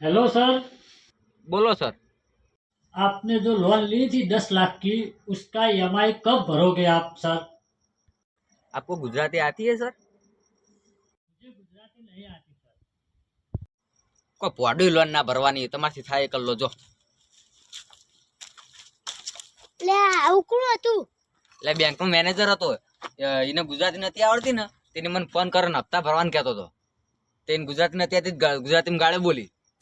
Hello sir बोलो sir आपने जो लोन ली थी दस लाख की उसका ईएमआई कब भरोगे आप सर आपको गुजराती आती है सर मुझे गुजराती नहीं आती सर કોઈ પોડી લોન ના ભરવાની તમારથી થાય એ કરી લો જો લે આવું કોણ હતું એટલે બેંક નો મેનેજર હતો અ, એને ગુજરાતી નથી આવડતી ને તેને મને ફોન કરીને હપ્તા ભરવાનું કહેતો હતો તેને ગુજરાતી નથી આવતી ગા- ગુજરાતીમાં ગાળે બોલી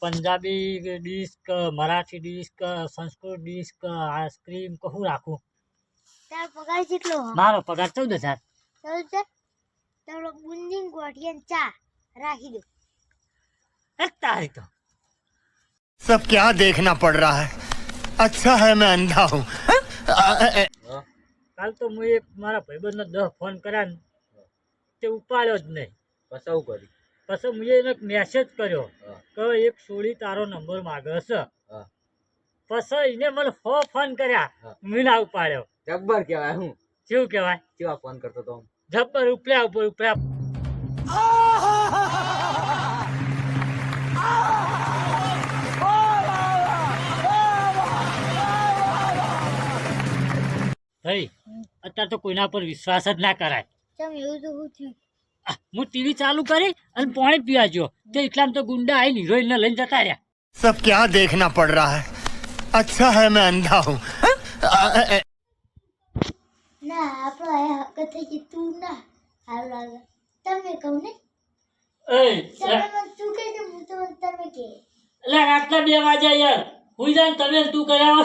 પંજાબી ડીશ કે મરાઠી ડીશ કે સંસ્કૃત ડીશ કે આઈસ્ક્રીમ કે શું રાખું તાર પગાર કેટલો હો મારો પગાર ચૌદ હજાર ચાલ છે તારો બુંદી ગોઠિયા ચા રાખી દો તારી તો सब क्या देखना पड़ रहा है अच्छा है मैं अंधा हूँ કાલ તો હું એક મારા ભાઈબંધને દસ ફોન કર્યા ને તે ઉપાડ્યો જ નહીં કસાવું કરી પછી મેં એને મેસેજ કર્યો. કે એક સોળી તારો નંબર માગે છે. પછી એને મને હો ફોન કર્યા. મીના મેં ના ઉપાડ્યો. જબ્બર કહેવાય હું. શું કહેવાય? કેવા ફોન કરતો તો જબ્બર ઉપલ્યા ઉપર ઉપલ્યા ભાઈ અત્યારે તો કોઈના પર વિશ્વાસ જ ના કરાય. એવું તો હું થયું? હું ટીવી ચાલુ કરી અને પાણી પીવા ગયો તે એટલામાં તો ગુંડા આવીને હિરોઈનને લઈને જતા રહ્યા सब क्या देखना पड़ रहा है अच्छा है मैं અંધા હું ના આપણો આ હકત થઈ ગઈ તું ના સારું લાગે તમે કહું ને એ તમે મને તું કહી દે હું તો મને તમે કે એટલે રાતના બે વાગ્યા યાર હુઈ જાય ને તમે ને તું કર્યા